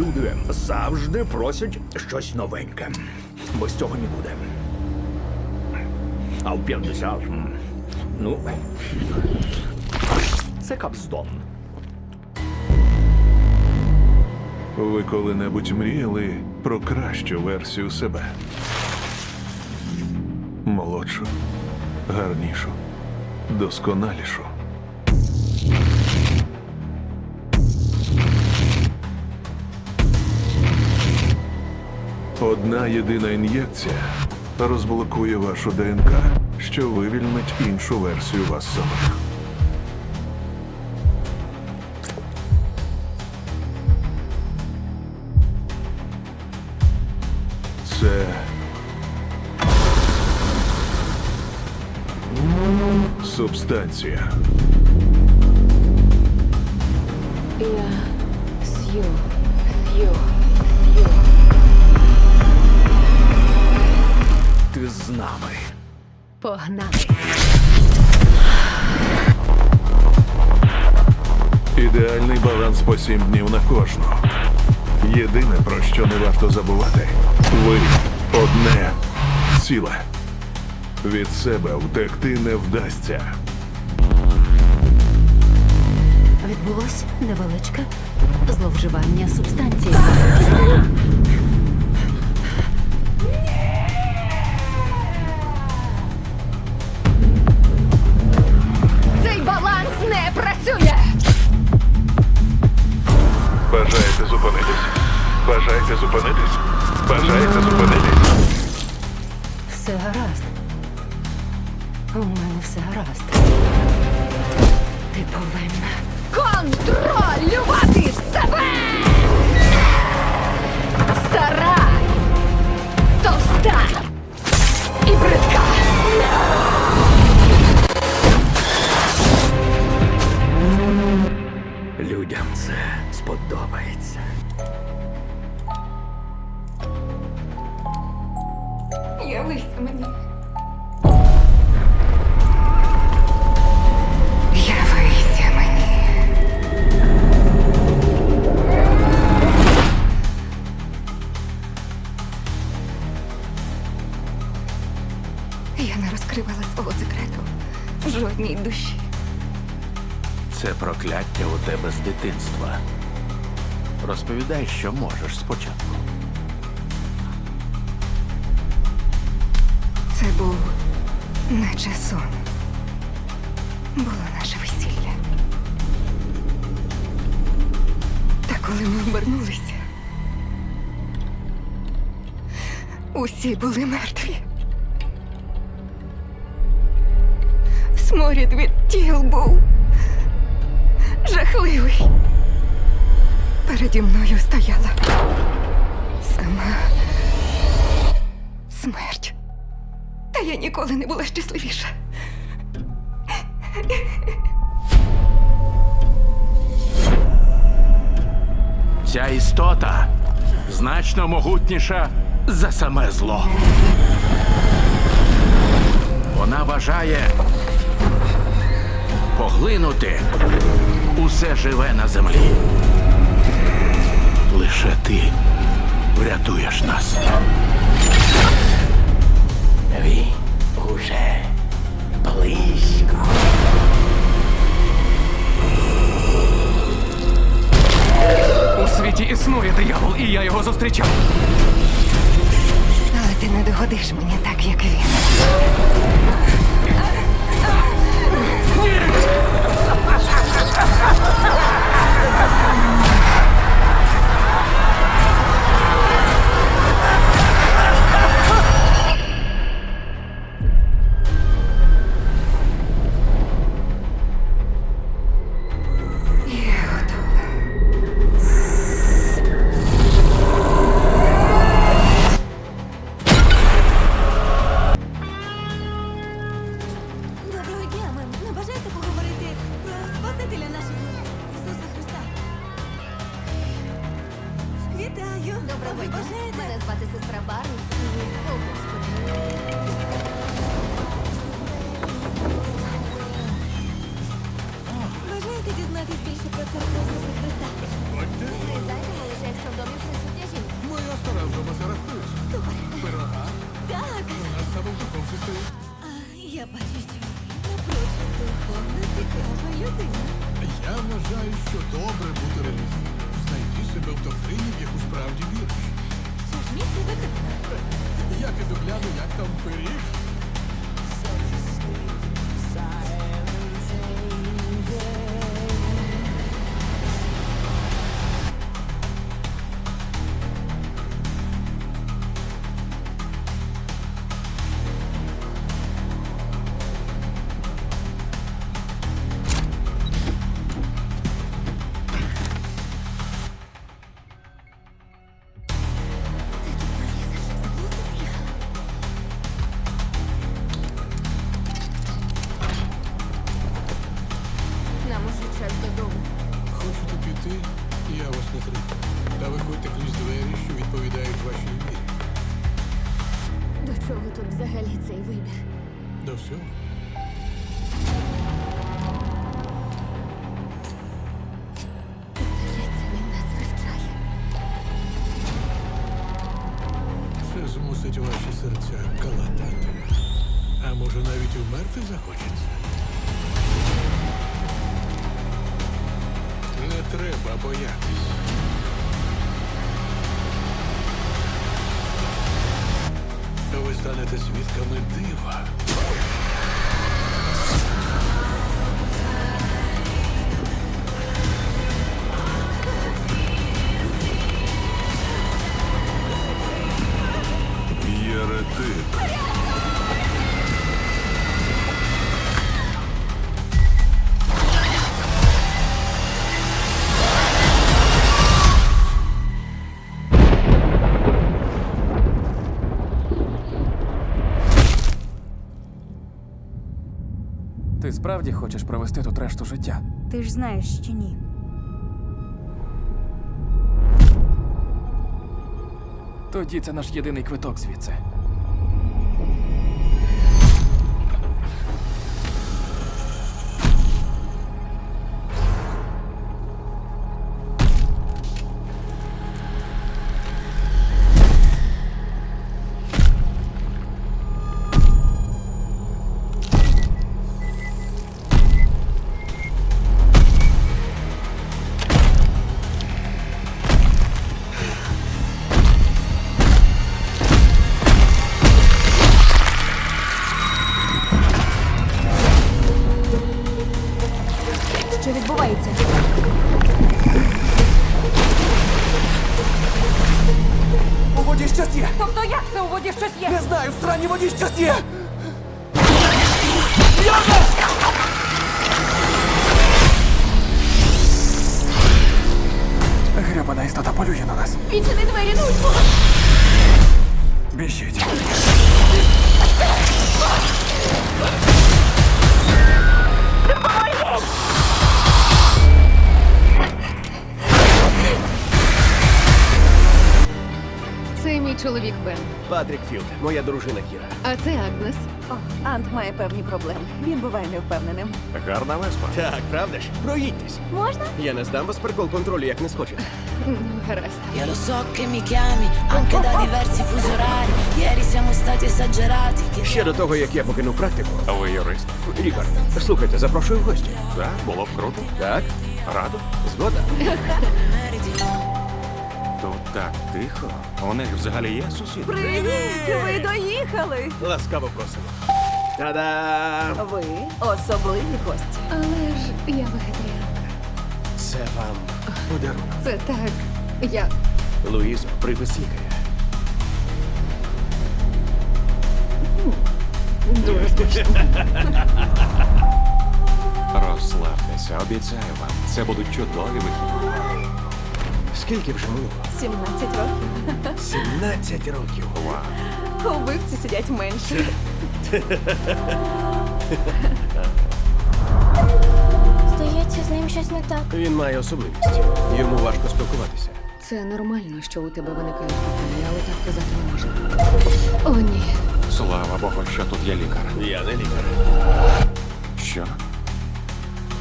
Люди завжди просять щось новеньке. Без цього нікуди. А в 50, ну, це капстон. Ви коли-небудь мріяли про кращу версію себе? Молодшу, гарнішу, досконалішу. Одна єдина ін'єкція розблокує вашу ДНК, що вивільнить іншу версію вас самих. Це субстанція. Я Сью, Сью, З нами. Погнали. Ідеальний баланс по сім днів на кожну. Єдине, про що не варто забувати, ви одне ціле. Від себе втекти не вдасться. Відбулось невеличке зловживання субстанції. Зупинитись? Бажаєте зупинитись? Бажаєте зупинитись? Все гаразд. У мене все гаразд. Ти повинна контролювати себе! Прокляття у тебе з дитинства. Розповідай, що можеш спочатку. Це був наче сон. Було наше весілля. Та коли ми обернулися, усі були мертві. Сморід від тіл був жахливий. Переді мною стояла сама смерть. Та я ніколи не була щасливіша. Ця істота значно могутніша за саме зло. Вона бажає поглинути усе живе на землі. Лише ти врятуєш нас. Він уже близько. У світі існує диявол, і я його зустрічав. Але ти не догодиш мені так, як він. Я ¡Ja, ja, ja! Мене звати сестра Барнс. О, Господи. Бажаєте дізнатись більше про церкву Ісуса Христа? Ми зайдемо лише якщо в домі присутня жінка. Моя стара вдома зарахується. Супер! Пирога, Так! у нас саме в духовці стоїть. А, я бачу, що напрочуд духовно цікава людина. Я вважаю, що добре бути релігійним. Знайти себе в доктрині, в яку справді віриш. Що і догляну. Як там пиріг. І захочеться. Не треба боятись. Ви станете свідками дива. Справді хочеш провести тут решту життя? Ти ж знаєш, що ні. Тоді це наш єдиний квиток звідси. на нас. Відчини двері, ну! Біжіть. Це мій чоловік Бен. Патрік Філд, моя дружина Кіра. А це Агнес. О, Ант має певні проблеми. Він буває невпевненим. Гарна веспа. Так, правда ж? Проїдьтесь. Можна? Я не здам вас прикол контролю, як не схочете. Ну, гаразд. Io lo so che mi chiami anche da diversi fusi orari. Ieri siamo stati esagerati. Che Ще до того, як я покинув практику. А ви юрист? Ігор, слухайте, запрошую в гості. Так, було б круто. Так, Радо. згода. meriti no. Тут так тихо. У них взагалі є сусід. Привіт! Ви доїхали! Ласкаво просимо. Та-дам! Ви особливі гості. Але ж я вегетаріанка. Це вам подарунок. Це так. Я. Луїзо, припис лікаря. Дуже смішно. Розслабтеся, обіцяю вам. Це будуть чудові вихідні. Скільки вже минуло? 17 років. 17 років. Вау. Убивці сидять менше. Здається, з ним щось не так. Він має особливість. Йому важко спілкуватися. Це нормально, що у тебе виникають питання, але так казати не можна. О, ні. Слава Богу, що тут є лікар. Я не лікар. Що?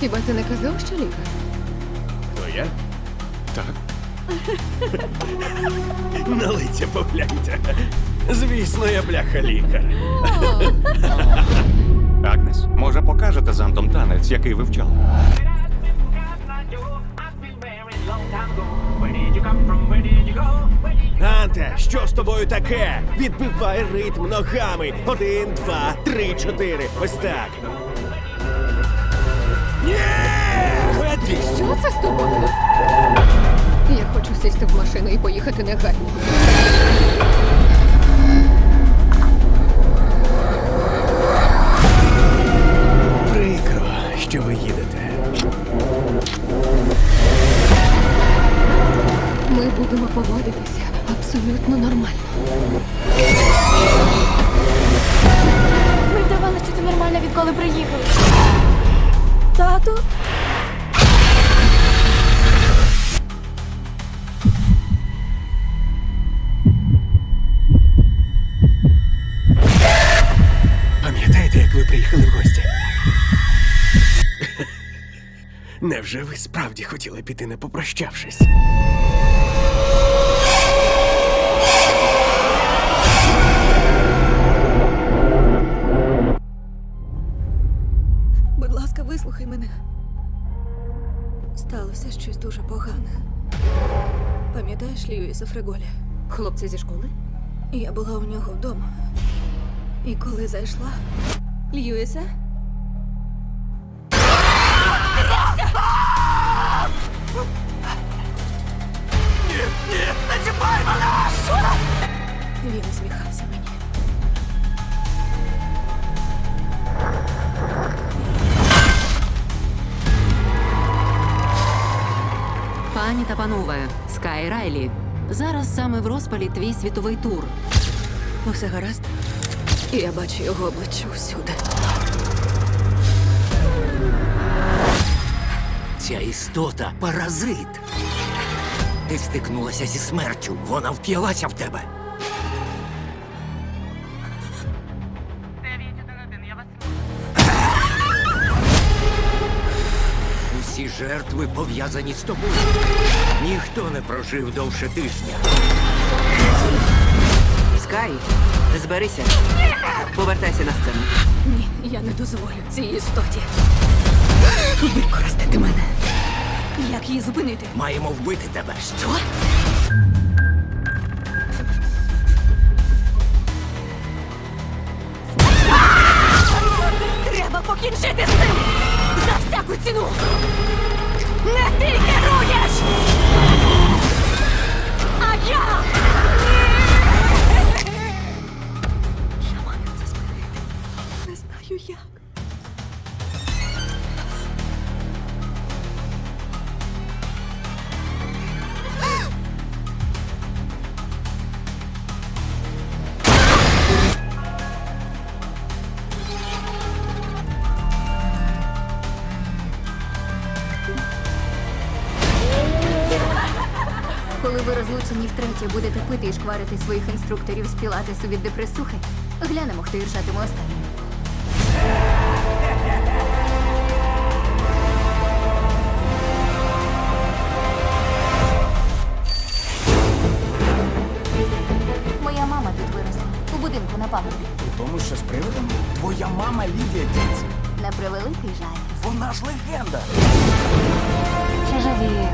Хіба ти не казав, що лікар? То я? Так. На лиця погляньте. Звісно, я бляха лікар. Агнес, може покажете з Антом танець, який вивчали? Анте, що з тобою таке? Відбивай ритм ногами. Один, два, три, чотири. Ось так. Ні! Що це з тобою? Я хочу сісти в машину і поїхати негайно. Прикро, що ви їдете. Ми будемо поводитися абсолютно нормально. Ми вдавали, що ти нормально відколи приїхали. Тату? Ви приїхали в гості? Невже ви справді хотіли піти, не попрощавшись? Будь ласка, вислухай мене. Сталося щось дуже погане. Пам'ятаєш Льюіса Фреголі? Хлопці зі школи? Я була у нього вдома. І коли зайшла. Льюіса? Він усміхався мені. Пані та панове, Скай Райлі. Зараз саме в розпалі твій світовий тур. Усе гаразд? Я бачу його обличчя усюди. Ця істота паразит. Ти стикнулася зі смертю. Вона вп'ялася в тебе. Усі жертви пов'язані з тобою. Ніхто не прожив довше тижня. Скай, зберися. Повертайся на сцену. Ні, я не дозволю цій істоті. Використати мене. Як її зупинити? Маємо вбити тебе. Що? Треба покінчити з цим! За всяку ціну! Не ти керуєш! А! Я знаю як. Коли ви розлучені втретє будете пити і шкварити своїх інструкторів з пілатесу від депресухи, глянемо, хто іршатиме останнім. На пагорбі. Тому що з привидом твоя мама Лідія Діц. На превеликий жаль. Вона ж легенда. Чи живі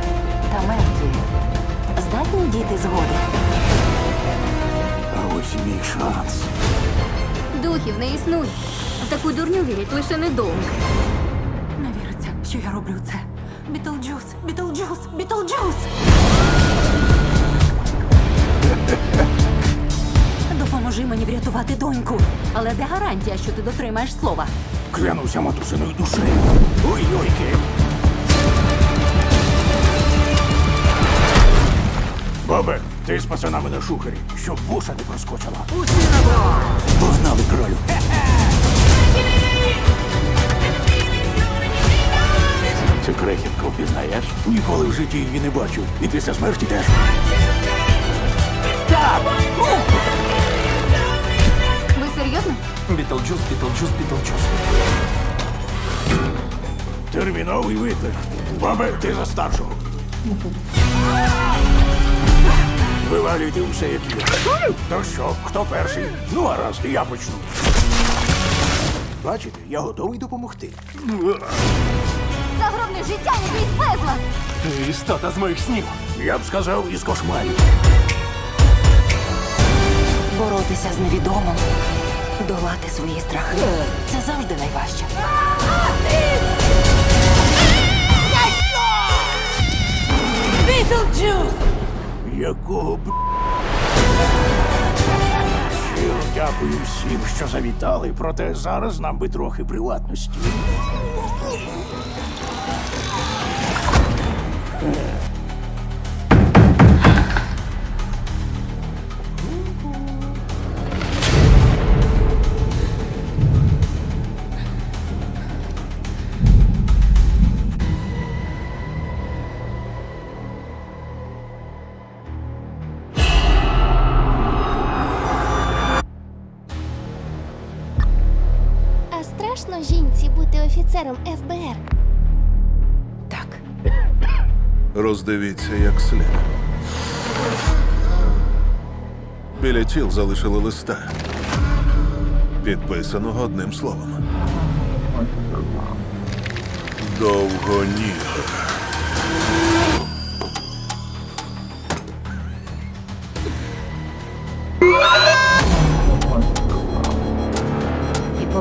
та мертві здатні діти згоди? А ось мій шанс. Духів не існує. В таку дурню вірять лише недовго. Не віриться, що я роблю це. Бітлджус, Бітлджус, Бітлджус! Допоможи мені врятувати доньку. Але де гарантія, що ти дотримаєш слова? Клянуся матусиною душею. Ой-йойки. Бабе, ти з пацанами на шухері, щоб вуша не проскочила. Усі на Погнали кролю. Це крехітка впізнаєш? Ніколи в житті її не бачив. І після смерті теж. Так! Серйозно? Бітлджус, Бітлджус, Бітлджус. Терміновий виклик. Бабе, ти за старшого. Вивалюйте усе, як є. То що, хто перший? Ну, гаразд, я почну. Бачите, я готовий допомогти. Загробне життя ніби із. Ти істота з моїх снів. Я б сказав, із кошмарів. Боротися з невідомим, долати свої страхи. Це завжди найважче. Якого б. Щиро дякую всім, що завітали, проте зараз нам би трохи приватності. Офіцером ФБР. Так. Роздивіться як слід. Біля тіл залишили листа. Підписаного одним словом. Довгоніг.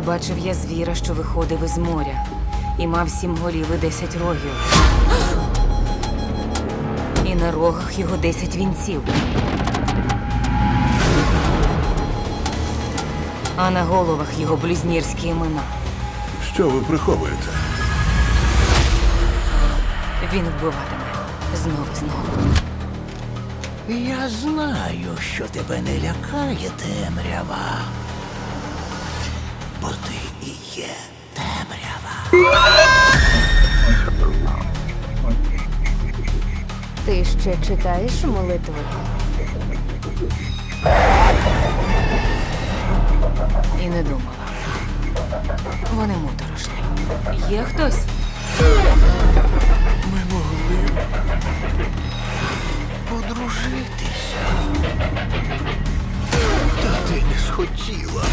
Побачив я звіра, що виходив із моря, і мав сім голів і десять рогів. І на рогах його десять вінців. А на головах його блюзнірські імена. Що ви приховуєте? Він вбиватиме знову і знову. Я знаю, що тебе не лякає темрява. Бо ти і є темрява. Ти ще читаєш молитви? І не думала. Вони моторошні. Є хтось? Ми могли подружитися. Та ти не схотіла.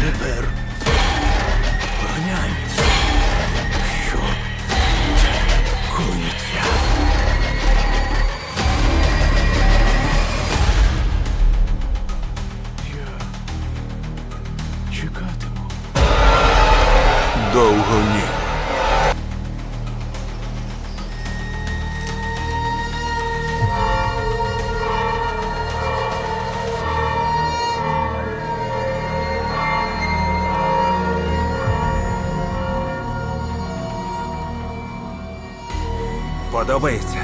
Тепер поглянь, Подобається.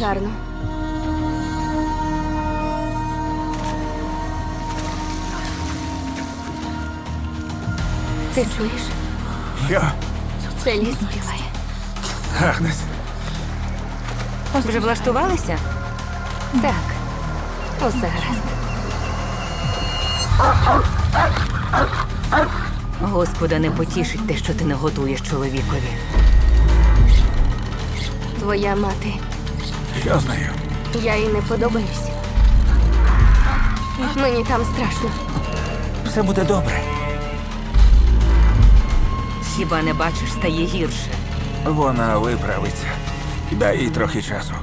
Гарно. Ти чуєш? Що? Це ліс співає. Агнес. Вже влаштувалися? Так. Усе гаразд. Господа не потішить те, що ти не готуєш чоловікові. Твоя мати. Що з нею? Я їй не подобаюсь. Мені там страшно. Все буде добре. Хіба не бачиш, стає гірше. Вона виправиться. Дай їй трохи часу.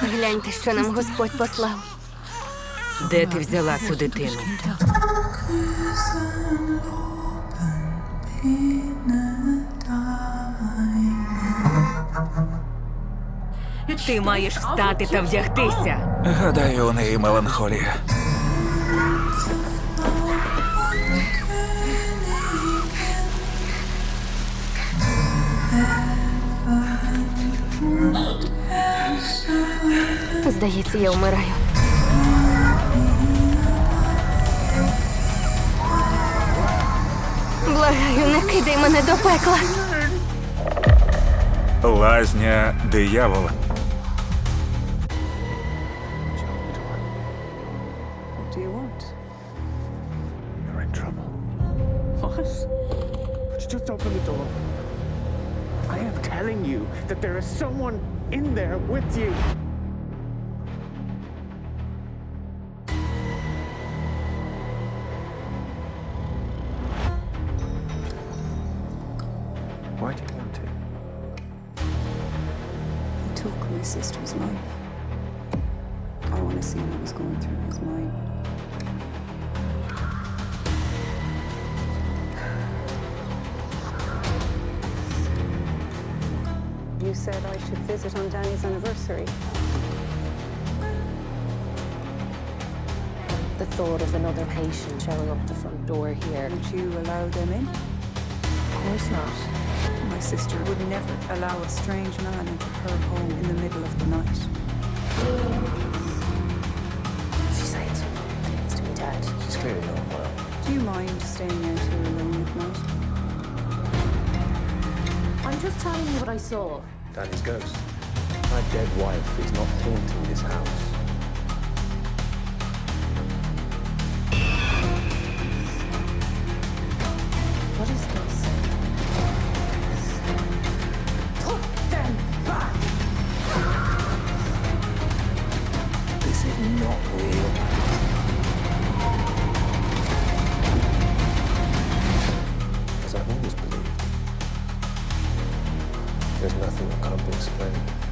Гляньте, що нам Господь послав. Де ти взяла цю дитину? Ти маєш встати та вдягтися. Гадаю, у неї меланхолія. Здається, я вмираю. Благаю, не кидай мене до пекла. Лазня диявола. Just open the door. I am telling you that there is someone in there with you. Showing up the front door here. Would you allow them in? Of course not. My sister would never allow a strange man into her home in the middle of the night. She said some wrong things to me, Dad. She's clearly not well. Do you mind staying out here alone at night? I'm just telling you what I saw. Danny's ghost. My dead wife is not haunting this house. not real. As I've always believed, there's nothing that can't be explained.